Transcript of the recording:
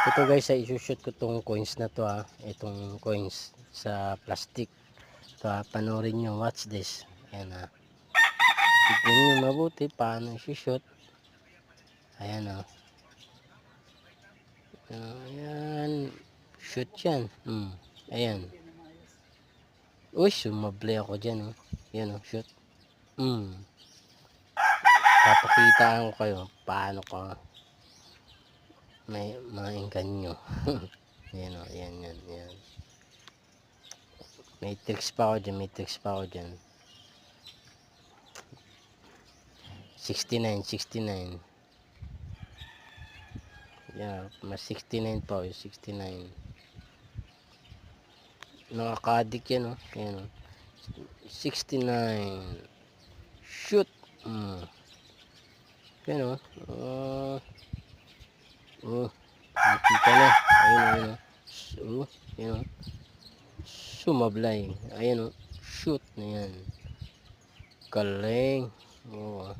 Ito guys, ay isushoot ko tong coins na to ha. Itong coins sa plastic. Ito ha, panoorin nyo. Watch this. Ayan ha. Tignan nyo mabuti paano isushoot. Ayan ha. Ayan. Shoot yan. Hmm. Ayan. Uy, sumable ako dyan. Oh. Ayan oh, shoot. Hmm. Papakitaan ko kayo paano ka may mainggan nyo. yan o, yan, yan, yan. May tricks pa ako dyan, may tricks pa ako dyan. 69, 69. Yeah, mas 69 pa o, 69. Nakakadik yan o, yan o. 69. Shoot! Mm. Yan o. Uh, Oh, nakita na. Ayun, ayun. Oh, ayun. Sumablay. Ayun, oh. Shoot na yan. Galing. Oh.